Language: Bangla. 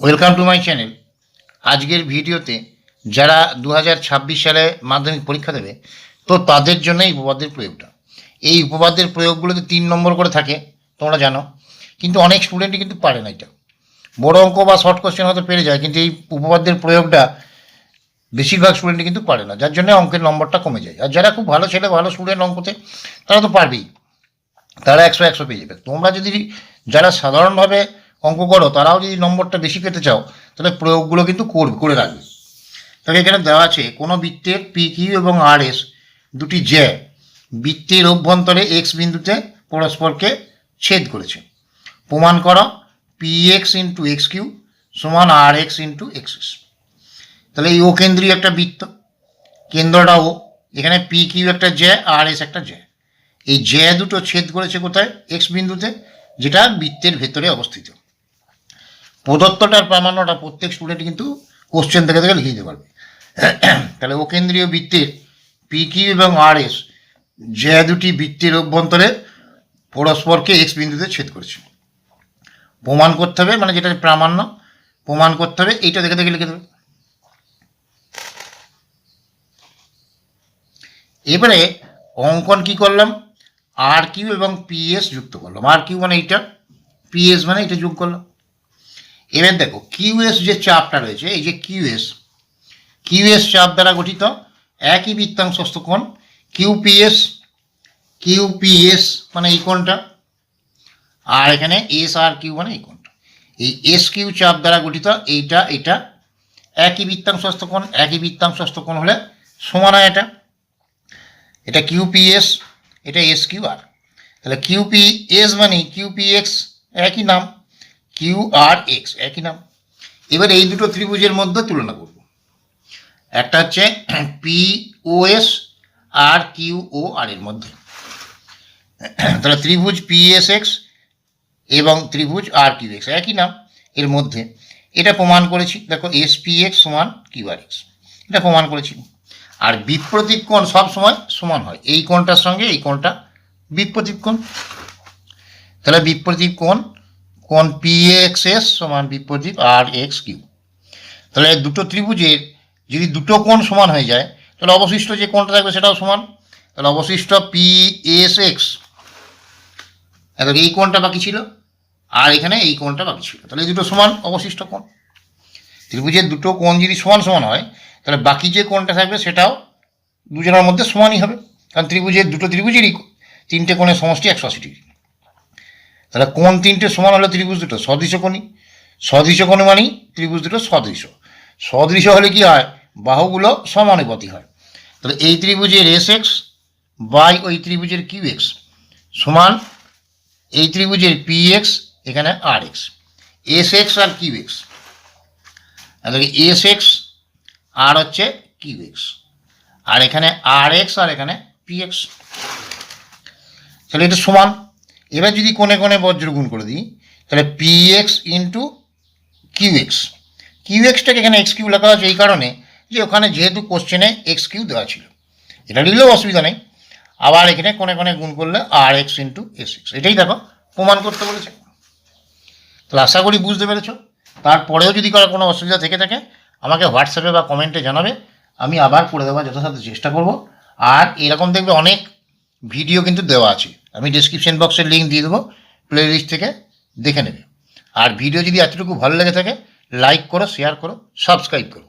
ওয়েলকাম টু মাই চ্যানেল আজকের ভিডিওতে যারা দু হাজার ছাব্বিশ সালে মাধ্যমিক পরীক্ষা দেবে, তো তাদের জন্য এই উপপাদ্যের প্রয়োগটা। এই উপপাদ্যের প্রয়োগগুলোতে তিন নম্বর করে থাকে, তোমরা জানো। কিন্তু অনেক স্টুডেন্টই কিন্তু পারে না এটা। বড় অঙ্ক বা শর্ট কোশ্চেন হয়তো পেরে যায়, কিন্তু এই উপপাদ্যের প্রয়োগটা বেশিরভাগ স্টুডেন্টই কিন্তু পারে না। যার জন্য অঙ্কের নম্বরটা কমে যায়। আর যারা খুব ভালো ছেলে, ভালো স্টুডেন্ট অঙ্কতে, তারা তো পারবেই। তারা একশো একশো পেয়ে যাবে। তোমরা যদি যারা সাধারণভাবে অঙ্ক করো, তারাও যদি নম্বরটা বেশি পেতে চাও, তাহলে প্রয়োগগুলো কিন্তু করবে, করে রাখবে। তাহলে এখানে দেওয়া আছে, কোনো বৃত্তের পি কিউ এবং আর এস দুটি জ্যা বৃত্তের অভ্যন্তরে এক্স বিন্দুতে পরস্পরকে ছেদ করেছে। প্রমাণ করো P X into X Q সমান R X into X S তাহলে এই ও কেন্দ্রীয় একটা বৃত্ত, কেন্দ্রটা ও এখানে পি কিউ একটা জ্যা আর এস একটা জ্যা। এই জ্যা দুটো ছেদ করেছে কোথায়? এক্স বিন্দুতে, যেটা বৃত্তের ভেতরে অবস্থিত। প্রদত্তটার প্রামাণ্যটা প্রত্যেক স্টুডেন্ট কিন্তু কোশ্চেন থেকে থেকে লিখে দিতে পারবে। তাহলে ও কেন্দ্রীয় বৃত্তের পি কিউ এবং আর এস জ্যা দুটি বৃত্তের অভ্যন্তরে পরস্পরকে এক্স বিন্দুতে ছেদ করেছে। প্রমাণ করতে হবে মানে যেটা প্রামাণ্য, প্রমাণ করতে হবে, এইটা দেখে দেখে লিখে দেবে। এবারে অঙ্কন কি করলাম? আর কিউ এবং পিএস যুক্ত করলাম। আর কিউ মানে এইটা পিএস মানে এটা যোগ করলাম। এবার দেখো, কিউএস যে চাপটা রয়েছে, এই যে কিউএস কিউএস চাপ দ্বারা গঠিত একই বৃত্তাংশস্থ কোণ, কিউপিএস কিউপিএস মানে এই কোণটা, আর এখানে এস আর কিউ মানে এই কোণটা। এই এস কিউ চাপ দ্বারা গঠিত এইটা, এটা একই বৃত্তাংশস্থ কোণ, একই বৃত্তাংশস্থ কোণ হলে সমান হয় এটা। এটা কিউপিএস, এটা এস কিউ আর। তাহলে কিউপি এস মানে কিউপি এক্স একই নাম। কিউ আর এক্স একই নাম। এবার এই দুটো ত্রিভুজের মধ্যে তুলনা করব। একটা হচ্ছে পি ও এস আর কিউ ও আর এর মধ্যে। তাহলে ত্রিভুজ পি এস এক্স এবং ত্রিভুজ আর কিউ এক্স একই নাম এর মধ্যে। এটা প্রমাণ করেছি, দেখো এস পি এক্স সমান কিউ আর এক্স এটা প্রমাণ করেছি। আর বিপ্রতীক কোণ সব সময় সমান হয়। এই কোণটার সঙ্গে এই কোণটা বিপ্রতীক কোণ। তাহলে বিপ্রতীক কোণ কোণ পি এক্স এস সমান বিপ্রতীক আর এক্স কিউ তাহলে দুটো ত্রিভুজের যদি দুটো কোণ সমান হয়ে যায়, তাহলে অবশিষ্ট যে কোণটা থাকবে সেটাও সমান। তাহলে অবশিষ্ট পি এস এক্স এখন এই কোণটা বাকি ছিল, আর এখানে এই কোণটা বাকি ছিল। তাহলে দুটো সমান অবশিষ্ট কোণ। ত্রিভুজের দুটো কোণ যদি সমান সমান হয়, তাহলে বাকি যে কোণটা থাকবে সেটাও দুজনের মধ্যে সমানই হবে। কারণ ত্রিভুজের দুটো ত্রিভুজেরই তিনটে কোণের সমষ্টি একশো আশি ডিগ্রি। তাহলে কোন তিনটে সমান হলে ত্রিভুজ দুটো? সদৃশ কোণই সদৃশ কোণ মানেই ত্রিভুজ দুটো সদৃশ। সদৃশ হলে কি হয়? বাহুগুলো সমানুপাতি হয়। তাহলে এই ত্রিভুজের এস এক্স বাই ওই ত্রিভুজের কিউ এক্স সমান এই ত্রিভুজের পি এক্স এখানে R X S X R Q X তাহলে এস এক্স আর হচ্ছে কিউ এক্স আর এখানে আর এক্স আর এখানে পি এক্স তাহলে এটা সমান। এবার যদি কোণে কোণে বজ্র গুণ করে দিই, তাহলে P X into Q X Q এক্সটাকে এখানে এক্স কিউ লেখা আছে এই কারণে যে ওখানে যেহেতু কোশ্চেনে এক্স কিউ দেওয়া ছিল। এটা লিখলেও অসুবিধা নেই। আবার এখানে কোণে কোণে গুণ করলে R X into S X এটাই দেখো, প্রমাণ করতে বলেছে। তাহলে আশা করি বুঝতে পেরেছ। তারপরেও যদি কারও কোনো অসুবিধা থেকে থাকে, আমাকে হোয়াটসঅ্যাপে বা কমেন্টে জানাবে। আমি আবার করে দেওয়ার যথাসাধ্য চেষ্টা করব। আর এরকম দেখবে অনেক ভিডিও কিন্তু দেওয়া আছে। আমি ডিসক্রিপশন বক্সের লিঙ্ক দিয়ে দেবো প্লে লিস্ট থেকে দেখে নেবে। আর ভিডিও যদি এতটুকু ভালো লেগে থাকে লাইক করো শেয়ার করো সাবস্ক্রাইব করো।